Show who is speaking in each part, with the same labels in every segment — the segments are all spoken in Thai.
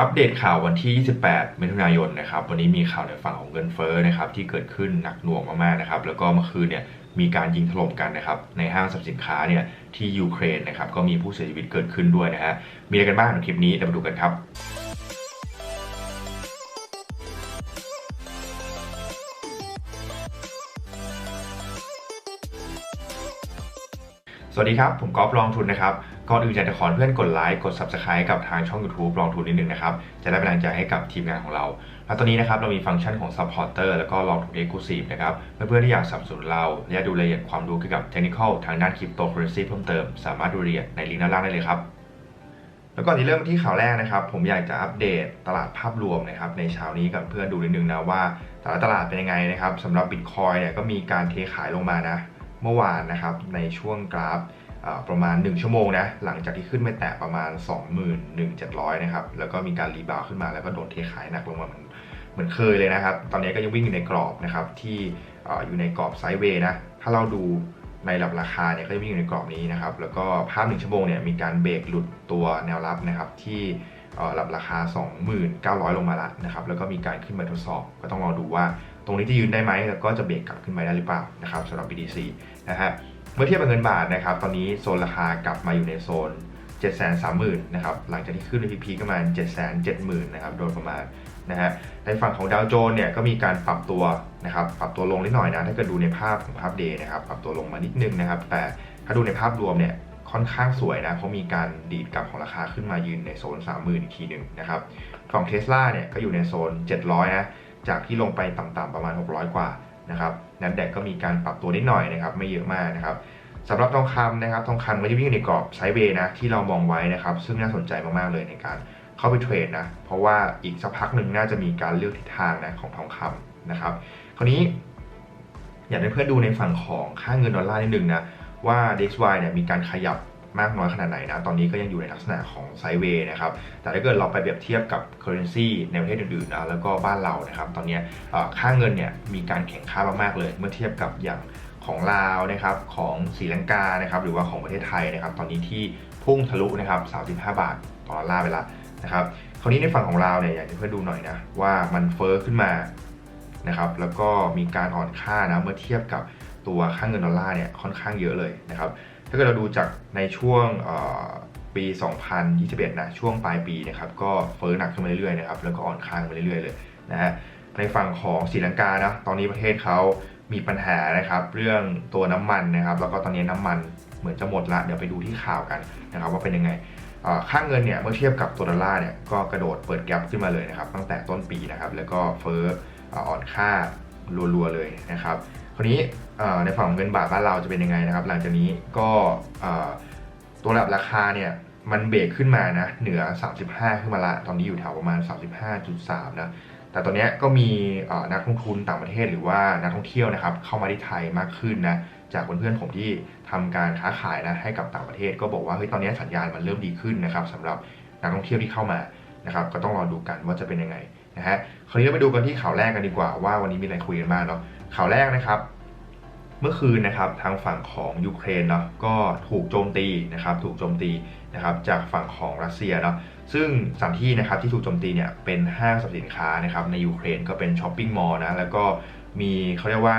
Speaker 1: อัปเดตข่าววันที่ 28 มิถุนายนนะครับ วันนี้มีข่าวในฝั่งของเงินเฟ้อนะครับที่เกิดขึ้นหนักหน่วงมากๆนะครับ แล้วก็เมื่อคืนเนี่ยมีการยิงถล่มกันนะครับในห้างสรรพสินค้าเนี่ยที่ยูเครนนะครับก็มีผู้เสียชีวิตเกิดขึ้นด้วยนะฮะ มีอะไรกันบ้างในคลิปนี้เดี๋ยวมาดูกันครับสวัสดีครับ ผมกอล์ฟลองทุนนะครับ ก่อนอื่นอยากจะขอเพื่อนกดไลค์กด Subscribe กับทางช่อง YouTube ลองทุนนิดนึงนะครับ จะได้เป็นกำลังใจให้กับทีมงานของเรา แล้วตอนนี้นะครับเรามีฟังก์ชันของ Supporter แล้วก็ลองทุน Exclusive นะครับเพื่อนๆที่อยากสนับสนุนเรา และดูรายละเอียดความรู้เกี่ยวกับ Technical ทางด้าน Cryptocurrency เพิ่มเติม สามารถดูรายละเอียดในลิงก์ด้านล่างได้เลยครับแล้วก่อนที่เริ่มที่ข่าวแรกนะครับ ผมอยากจะอัปเดตตลาดภาพรวมนะครับในเช้านี้กับเพื่อนดูนิดนึงนะว่าแต่ละตลาดเป็นยังไงนะครับสำหรับ Bitcoin เนี่ยก็มีการเทขายลงมานะ เมื่อวานนะครับในช่วงกราฟ ประมาณ 1 ชั่วโมงนะ หลังจากที่ขึ้นไปแตะประมาณ 21,700 นะครับ แล้วก็มีการรีบาวขึ้นมาแล้วก็โดนเทขายหนักลงมาเหมือนเหมือนเคยเลยนะครับ ตอนนี้ก็ยังวิ่งอยู่ในกรอบนะครับที่ออยู่ในกรอบไซด์เวย์นะ ถ้าเราดูในระดับราคาเนี่ยก็จะวิ่งอยู่ในกรอบนี้นะครับ แล้วก็ภาพ1ชั่วโมงเนี่ยมีการเบรกหลุดตัวแนวรับนะครับที่เอ่อระดับราคา 2,900 ลงมาล้วนะครับ แล้วก็มีการขึ้นมาทดสอบ ก็ต้องรอดูว่าตรงนี้จะยืนได้ไหมแล้วก็จะเบรกกลับขึ้นไปได้หรือเปล่านะครับสำหรับ BTC นะฮะ มื่อเทียบกับเงินบาทนะครับ ตอนนี้โซนราคากลับมาอยู่ในโซน 7 3 0 0 0 0นะครับ หลังจากที่ขึ้นในพีพีก็มาณ 7 7 0 0 0 0นะครับ โดยประมาณนะฮะ ในฝั่งของดาวโจนส์เนี่ยก็มีการปรับตัวนะครับ ปรับตัวลงนิดหน่อยนะ ถ้าเกิดดูในภาพของภาพเดย์นะครับ ปรับตัวลงมานิดนึงนะครับ แต่ถ้าดูในภาพรวมเนี่ยค่อนข้างสวยนะ เพราะมีการดีดกลับของราคาขึ้นมายืนในโซน 30,000อีกทีหนึ่งนะครับฝั่งเทสลาเนี่ยก็อยู่ในโซน 700นะ จากที่ลงไปต่ำๆประมาณ 600 กว่านะครับ นันแดกก็มีการปรับตัวนิดหน่อยนะครับไม่เยอะมากนะครับสำหรับทองคำนะครับทองคำก็จะวิ่งในกรอบไซด์เวย์นะที่เรามองไว้นะครับซึ่งน่าสนใจมากๆเลยในการเข้าไปเทรดนะเพราะว่าอีกสักพักหนึ่งน่าจะมีการเลือกทิศทางนะของทองคำนะครับคราวนี้อยากให้เพื่อนดูในฝั่งของค่าเงินดอลลาร์นิดนึงนะว่า DXY เนี่ยมีการขยับ มากน้อยขนาดไหนนะ ตอนนี้ก็ยังอยู่ในลักษณะของไซด์เวย์นะครับ แต่ถ้าเกิดเราไปเปรียบเทียบกับ currency ในประเทศอื่นๆนะแล้วก็บ้านเรานะครับ ตอนนี้ค่าเงินเนี่ยมีการแข่งค่ามากๆเลย เมื่อเทียบกับอย่างของลาวนะครับของศรีลังกานะครับหรือว่าของประเทศไทยนะครับ ตอนนี้ที่พุ่งทะลุนะครับ35 บาทต่อดอลลาร์ไปล้วนะครับคราวนี้ในฝั่งของลาวเนี่ยอยากให้เพื่อนดูหน่อยนะว่ามันเฟอ้อขึ้นมานะครับแล้วก็มีการอ่อนค่านะเมื่อเทียบกับตัวค่าเงินดอลลาร์เนี่ยค่อนข้างเยอะเลยนะครับ ถ้าเกิดเราดูจากในช่วงปี 2021 นะช่วงปลายปีนะครับก็เฟ้อหนักขึ้นมาเรื่อยๆนะครับแล้วก็อ่อนค่ามาเรื่อยๆเลยนะฮะในฝั่งของศรีลังกานะตอนนี้ประเทศเขามีปัญหานะครับ เรื่องตัวน้ำมันนะครับ แล้วก็ตอนนี้น้ำมันเหมือนจะหมดละเดี๋ยวไปดูที่ข่าวกันนะครับว่าเป็นยังไงค่าเงินเนี่ยเมื่อเทียบกับตัวดอลลาร์เนี่ยก็กระโดดเปิดแกลบขึ้นมาเลยนะครับตั้งแต่ต้นปีนะครับแล้วก็เฟ้ออ่อนค่ารัวๆเลยนะครับ คราวนี้ในฝั่งเงินบาทบ้านเราจะเป็นยังไงนะครับ หลังจากนี้ก็ตัวระดับราคาเนี่ยมันเบรกขึ้นมานะเหนือ 35 ขึ้นมาละ ตอนนี้อยู่แถวประมาณ 35.3 นะ แต่ตอนนี้ก็มีนักลงทุนต่างประเทศหรือว่านักท่องเที่ยวนะครับเข้ามาที่ไทยมากขึ้นนะ จากเพื่อนๆผมที่ทำการค้าขายนะให้กับต่างประเทศก็บอกว่าเฮ้ยตอนนี้สัญญาณมันเริ่มดีขึ้นนะครับสำหรับนักท่องเที่ยวที่เข้ามานะครับก็ต้องรอดูกันว่าจะเป็นยังไงนะฮะ คราวนี้เราไปดูกันที่ข่าวแรกกันดีกว่าว่าวันนี้มีอะไรคุยกันบ้างเนาะ ข่าวแรกนะครับ เมื่อคืนนะครับทางฝั่งของยูเครนเนาะก็ถูกโจมตีนะครับ ถูกโจมตีนะครับจากฝั่งของรัสเซียเนาะซึ่งสถานที่นะครับที่ถูกโจมตีเนี่ยเป็นห้างสรรพสินค้านะครับในยูเครนก็เป็นช้อปปิ้งมอลล์นะแล้วก็มีเขาเรียกว่า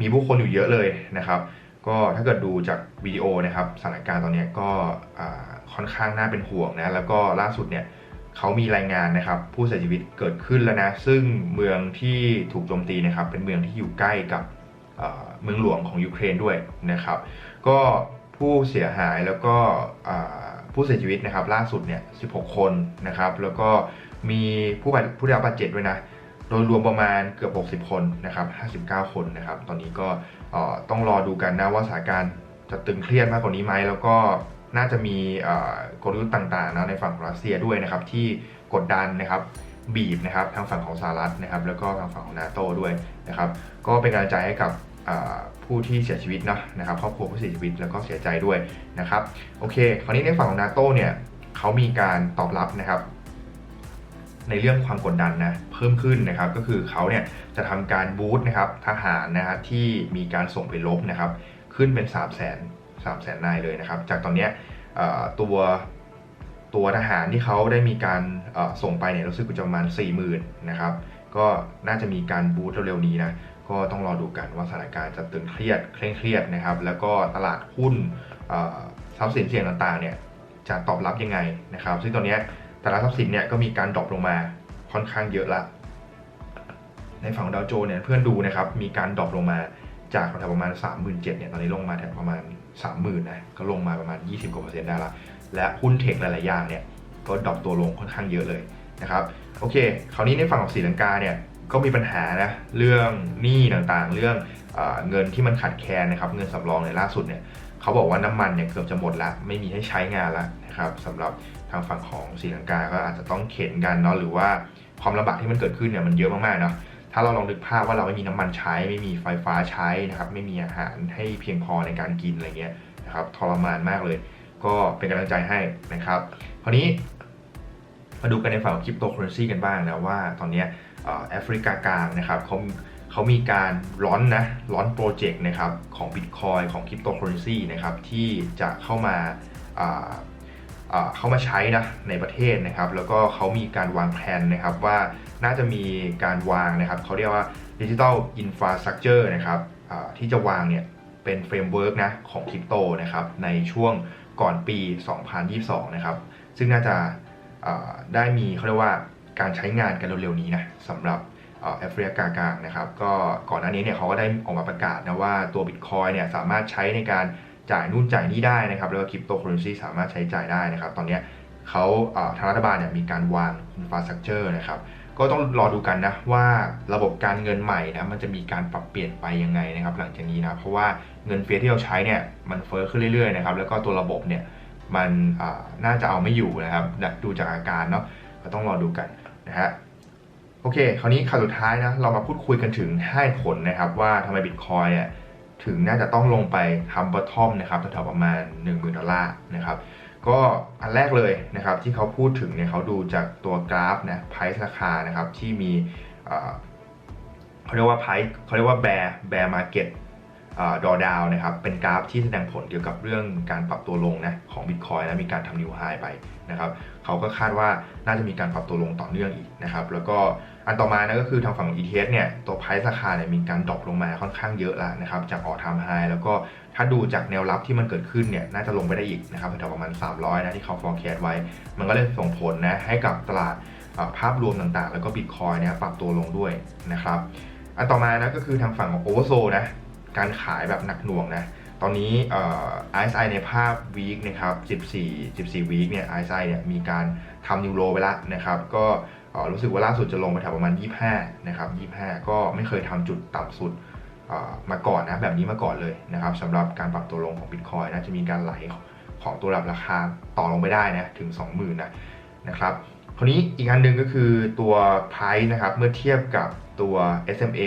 Speaker 1: มีผู้คนอยู่เยอะเลยนะครับก็ถ้าเกิดดูจากวิดีโอนะครับสถานการณ์ตอนนี้ก็ค่อนข้างน่าเป็นห่วงนะแล้วก็ล่าสุดเนี่ย เขามีรายงานนะครับ ผู้เสียชีวิตเกิดขึ้นแล้วนะ ซึ่งเมืองที่ถูกโจมตีนะครับ เป็นเมืองที่อยู่ใกล้กับเมืองหลวงของยูเครนด้วยนะครับ ก็ผู้เสียหายแล้วก็ผู้เสียชีวิตนะครับ ล่าสุดเนี่ย 16 คนนะครับ แล้วก็มีผู้บาดผู้ได้รับบาดเจ็บด้วยนะโดยรวมประมาณเกือบ 60 คนนะครับ 59 คนนะครับ ตอนนี้ก็ต้องรอดูกันนะว่าสถานการณ์จะตึงเครียดมากกว่านี้ไหมแล้วก็ น่าจะมีกลยุทธ์ต่างๆนะในฝั่งของรัสเซียด้วยนะครับที่กดดันนะครับบีบนะครับทางฝั่งของสหรัฐนะครับ แล้วก็ทางฝั่งของนาโตด้วยนะครับ ก็เป็นกำลังใจให้กับผู้ที่เสียชีวิตนะนะครับครอบครัวผู้เสียชีวิตแล้วก็เสียใจด้วยนะครับโอเค คราวนี้ในฝั่งของนาโตเนี่ยเขามีการตอบรับนะครับในเรื่องความกดดันนะเพิ่มขึ้นนะครับก็คือเขาเนี่ยจะทำการบูตนะครับทหารนะฮะที่มีการส่งไปลบนะครับขึ้นเป็น 3 0 0 0 0 0 3 0 0 0 0นนายเลยนะครับ จากตอนนี้ตัวตัวทหารที่เขาได้มีการส่งไปเนี่ยรู้สึกจะประมาณ 40,000นะครับ ก็น่าจะมีการบูตเร็วๆนี้นะก็ต้องรอดูกันว่าสถานการณ์จะตึงเครียดเคร่งเครียดนะครับ แล้วก็ตลาดหุ้นทรัพย์สินเสี่ยงต่างๆเนี่ยจะตอบรับยังไงนะครับ ซึ่งตอนนี้แต่ละทรัพย์สินเนี่ยก็มีการดรอปลงมาค่อนข้างเยอะละในฝั่งดาวโจนส์เนี่ยเพื่อนดูนะครับมีการดรอปลงมาจากแถวประมาณ 37,000เนี่ยตอนนี้ลงมาแถวประมาณ 30,000นนะก็ลงมาประมาณ 20กว่าเปอร์เซ็นต์ได้ละและหุ้นเทคหลายๆอย่างเนี่ยก็ดรอปตัวลงค่อนข้างเยอะเลยนะครับโอเค คราวนี้ในฝั่งของศรีลังกาเนี่ยก็มีปัญหานะเรื่องหนี้ต่างๆ เรื่องเอเงินที่มันขาดแคลนนะครับเงินสำรองในล่าสุดเนี่ยเขาบอกว่าน้ำมันเนี่ยเกือบจะหมดละไม่มีให้ใช้งานล้วนะครับสำหรับทางฝั่งของศรีลังกาก็อาจจะต้องเข็นกันเนาะหรือว่าความลำบากที่มันเกิดขึ้นเนี่ยมันเยอะมากๆเนาะ ถ้าเราลองนึกภาพว่าเราไม่มีน้ำมันใช้ ไม่มีไฟฟ้าใช้นะครับ ไม่มีอาหารให้เพียงพอในการกินอะไรเงี้ยนะครับทรมานมากเลย ก็เป็นกำลังใจให้นะครับคราวนี้มาดูกันในฝั่งคริปโตเคอเรนซีกันบ้างนะว่าตอนเนี้ยแอฟริกากลางนะครับเขาเขามีการร้อนนะร้อนโปรเจกต์นะครับของ Bitcoin ของคริปโตเคอเรนซีนะครับที่จะเข้ามาา เข้ามาใช้นะในประเทศนะครับ แล้วก็เขามีการวางแผนนะครับว่าน่าจะมีการวางนะครับเขาเรียกว่าดิจิ t a ลอินฟราสตรักเจอร์นะครับที่จะวางเนี่ยเป็นเฟรมเวิร์กนะของคริปโตนะครับในช่วงก่อนปี 2022 นะครับ ซึ่งน่าจะได้มีเขาเรียกว่าการใช้งานกันเร็วๆนี้นะสำหรับแอฟริกากลางนะครับ ก็ก่อนหน้านี้เนี่ยเขาก็ได้ออกมาประกาศนะว่าตัว Bitcoin เนี่ยสามารถใช้ในการ จ่ายนู่นจ่ายนี่ได้นะครับ แล้วก็คริปโตเคอเรนซีสามารถใช้จ่ายได้นะครับ ตอนนี้เขาทางรัฐบาลเนี่ยมีการวางอินฟราสตรักเจอร์นะครับก็ต้องรอดูกันนะว่าระบบการเงินใหม่นะมันจะมีการปรับเปลี่ยนไปยังไงนะครับ หลังจากนี้นะเพราะว่าเงินเฟ้อที่เราใช้เนี่ยมันเฟ้อขึ้นเรื่อยๆนะครับแล้วก็ตัวระบบเนี่ยมันน่าจะเอาไม่อยู่นะครับดูจากอาการเนาะก็ต้องรอดูกันนะฮะโอเค คราวนี้ข่าวสุดท้ายนะเรามาพูดคุยกันถึงให้ผลนะครับว่าทำไมบิตคอยเนี่ย ถึงน่าจะต้องลงไปทำบอททอมนะครับแถวๆประมาณ 10,000ดอลลาร์นะครับก็อันแรกเลยนะครับที่เขาพูดถึงเนี่ยเขาดูจากตัวกราฟนะไพร์ราคานะครับที่มีเขาเรียกว่าไพร์เขาเรียกว่าแบร์แบร์มาร์เก็ตดอดาวนะครับเป็นกราฟที่แสดงผลเกี่ยวกับเรื่องการปรับตัวลงนะของ Bitcoin และมีการทำนิวไฮไปนะครับเขาก็คาดว่าน่าจะมีการปรับตัวลงต่อเนื่องอีกนะครับแล้วก็อันต่อมานะก็คือทางฝั่งอง ETH เนี่ยตัวไพร์ราคาเนี่ยมีการดรอปลงมาค่อนข้างเยอะแล้วนะครับจากออทามไฮแล้วก็ถ้าดูจากแนวรับที่มันเกิดขึ้นเนี่ยน่าจะลงไปได้อีกนะครับแถวประมาณ 300 นะที่เขา forecast ไว้ มันก็เลยส่งผลนะให้กับตลาดภาพรวมต่างๆ แล้วก็ Bitcoin เนี่ยปรับตัวลงด้วยนะครับอันต่อมานะก็คือทางฝั่งของ Oversold นะการขายแบบหนักหน่วงนะตอนนี้เอ่อ RSI ในภาพวีคนะครับ 14 14วีคเนี่ย RSI เนี่ยมีการทำนิวโรไปแล้วนะครับ ก็ รู้สึกว่าล่าสุดจะลงไปแถวประมาณ 25 นะครับ 25 ก็ไม่เคยทำจุดต่ำสุดมาก่อนนะแบบนี้มาก่อนเลยนะครับสำหรับการปรับตัวลงของ Bitcoin น่าจะมีการไหลของตัวระดับราคาต่อลงไปได้นะถึง 20,000นะนะครับคราวนี้อีกอันหนึ่งก็คือตัว Price นะครับเมื่อเทียบกับตัว SMA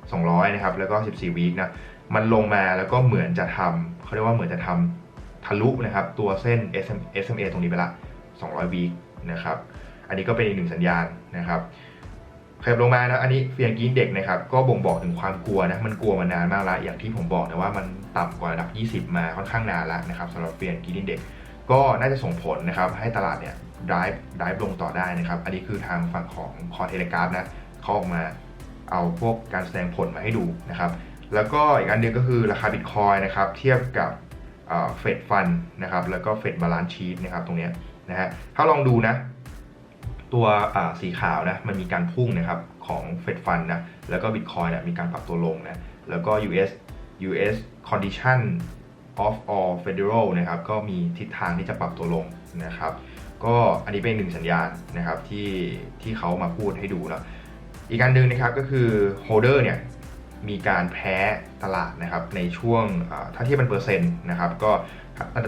Speaker 1: 200 นะครับ แล้วก็ 14วีคนะมันลงมาแล้วก็เหมือนจะทำเขาเรียกว่าเหมือนจะทำทะลุนะครับตัวเส้น SM SMA ตรงนี้ไปละ 200วีคนะครับ อันนี้ก็เป็นอีกหนึ่งสัญญาณนะครับขยับลงมานะอันนี้เฟียงกินเด็กนะครับ ก็บ่งบอกถึงความกลัวนะ มันกลัวมานานมากแล้วอย่างที่ผมบอกนะว่ามันต่ำกว่าระดับ 20 มาค่อนข้างนานแล้วนะครับสำหรับเฟียงกินเด็ก ก็น่าจะส่งผลนะครับ ให้ตลาดเนี่ย drive drive ลงต่อได้นะครับ อันนี้คือทางฝั่งของคอเทเลกราฟนะเขาออกมาเอาพวกการแสดงผลมาให้ดูนะครับ แล้วก็อีกอันหนึงก็คือราคาบิตคอยนะครับ เทียบกับเฟดฟันนะครับ แล้วก็เฟดบาลานซ์ชีตนะครับ ตรงนี้นะฮะ ถ้าลองดูนะ ตัวสีขาวนะมันมีการพุ่งนะครับของเฟดฟันนะแล้วก็บิตคอยนะมีการปรับตัวลงนะแล้วก็ US US condition of all federal นะครับก็มีทิศทางที่จะปรับตัวลงนะครับก็อันนี้เป็นหนึ่งสัญญาณนะครับที่ที่เขามาพูดให้ดูนะอีกอันหนึ่งนะครับก็คือโฮเดอร์เนี่ยมีการแพ้ตลาดนะครับในช่วงถ้าเทียบเป็นเปอร์เซ็นต์นะครับก็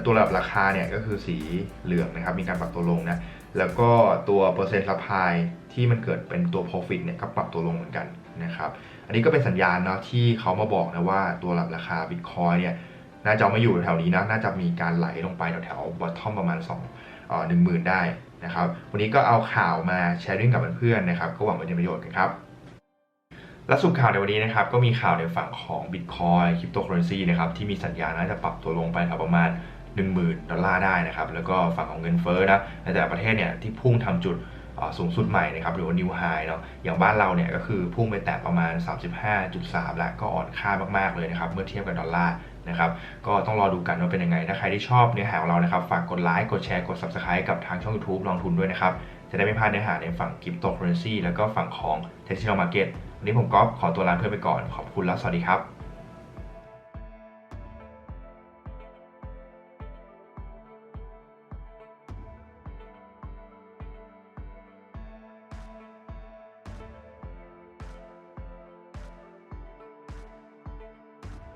Speaker 1: ตัวระดับราคาเนี่ยก็คือสีเหลืองนะครับมีการปรับตัวลงนะ แล้วก็ตัวเปอร์เซ็นต์ซัพพลายที่มันเกิดเป็นตัว profit เนี่ยก็ปรับตัวลงเหมือนกันนะครับ อันนี้ก็เป็นสัญญาณเนาะที่เขามาบอกนะว่าตัวรับราคา Bitcoin เนี่ยน่าจะไม่อยู่แถวนี้นะ น่าจะมีการไหลลงไปแถวๆ bottom ประมาณ2หนึ่งหมื่นได้นะครับ วันนี้ก็เอาข่าวมาแชร์ริ่งกับเพื่อนๆนะครับ ก็หวังว่าจะเป็นประโยชน์กันครับ และสุดข่าวในวันนี้นะครับ ก็มีข่าวในฝั่งของ Bitcoin Cryptocurrency นะครับ ที่มีสัญญาณน่าจะปรับตัวลงไปแถวประมาณ 10,000 ดอลลาร์ได้นะครับ แล้วก็ฝั่งของเงินเฟ้อนะในแต่ละประเทศเนี่ยที่พุ่งทำจุดสูงสุดใหม่นะครับหรือว่า new high เนาะอย่างบ้านเราเนี่ยก็คือพุ่งไปแตะประมาณ 35.3 แล้วก็อ่อนค่ามากๆเลยนะครับ เมื่อเทียบกับดอลลาร์นะครับก็ต้องรอดูกันว่าเป็นยังไง ถ้าใครที่ชอบเนื้อหาของเรานะครับฝากกดไลค์กดแชร์กด subscribe กับทางช่อง YouTube ลองทุนด้วยนะครับ จะได้ไม่พลาดเนื้อหาในฝั่ง cryptocurrency แล้วก็ฝั่งของ technical market วันนี้ผมก๊อฟขอตัวลาเพื่อนไปก่อนขอบคุณแล้วสวัสดีครับ